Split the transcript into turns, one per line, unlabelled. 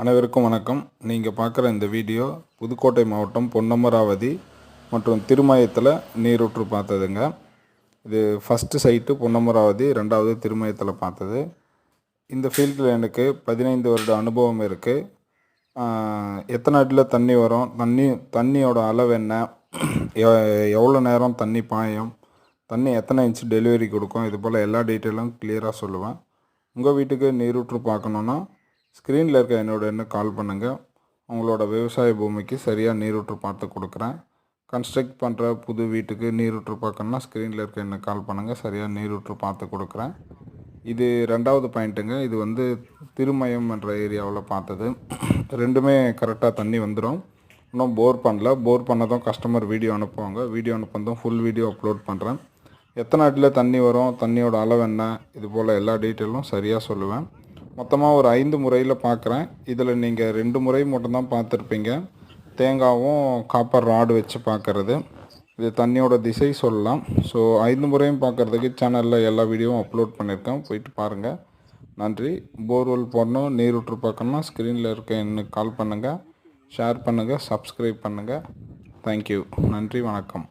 அனைவருக்கும் வணக்கம். நீங்கள் பார்க்குற இந்த வீடியோ புதுக்கோட்டை மாவட்டம் பொன்னமராவதி மற்றும் திருமயத்தில் நீரூற்று பார்த்ததுங்க. இது ஃபஸ்ட்டு சைட்டு பொன்னமராவதி ரெண்டாவது திருமயத்தில் பார்த்தது. இந்த ஃபீல்டில் எனக்கு பதினைந்து வருட அனுபவம் இருக்குது எத்தனை அடியில் தண்ணி வரும்? தண்ணி தண்ணியோட அளவு என்ன? எ- எவ்வளோ நேரம் தண்ணி பாயும்? தண்ணி எத்தனை இன்ச்சு டெலிவரி கொடுக்கும்? இது போல் எல்லா டீட்டெயிலும் கிளியராக சொல்லுவேன். உங்கள் வீட்டுக்கு நீரூற்று பார்க்கணுன்னா ஸ்க்ரீனில் இருக்க என்னோட எண்ணு கால் பண்ணுங்கள் உங்களோட விவசாய பூமிக்கு சரியாக நீரூற்று பார்த்து கொடுக்குறேன். கன்ஸ்ட்ரக்ட் பண்ணுற புது வீட்டுக்கு நீரூற்று பார்க்கணுன்னா ஸ்க்ரீனில் இருக்க என்ன கால் பண்ணுங்கள் சரியாக நீரூற்று பார்த்து கொடுக்குறேன். இது ரெண்டாவது பாயிண்ட்டுங்க இது வந்து திருமயம் என்ற ஏரியாவில் பார்த்தது. ரெண்டுமே கரெக்டாக தண்ணி வந்துடும் இன்னும் போர் பண்ணல. போர் பண்ணதும் கஸ்டமர் வீடியோ அனுப்புவாங்க. வீடியோ அனுப்புனதும் ஃபுல் வீடியோ அப்லோட் பண்ணுறேன் எத்தனை அடியில் தண்ணி வரும்? தண்ணியோட அளவு என்ன? இது போல் எல்லா டீட்டெயிலும் சரியாக சொல்லுவேன். மொத்தமாக ஒரு ஐந்து முறையில் பார்க்குறேன் இதில் நீங்கள் ரெண்டு முறை மட்டும்தான் பார்த்துருப்பீங்க. தேங்காவும் காப்பர் ராடு வச்சு பார்க்குறது இது தண்ணியோட திசை சொல்லலாம். ஸோ ஐந்து முறையும் பார்க்குறதுக்கு சேனலில் எல்லா வீடியோவும் அப்லோட் பண்ணியிருக்கேன். போயிட்டு பாருங்கள் நன்றி. போர்வெல் போடணும் நீரூற்று பார்க்கணும்னா ஸ்க்ரீனில் இருக்க எனக்கு கால் பண்ணுங்கள் ஷேர் பண்ணுங்கள் சப்ஸ்கிரைப் பண்ணுங்கள் தேங்க்யூ நன்றி. வணக்கம்.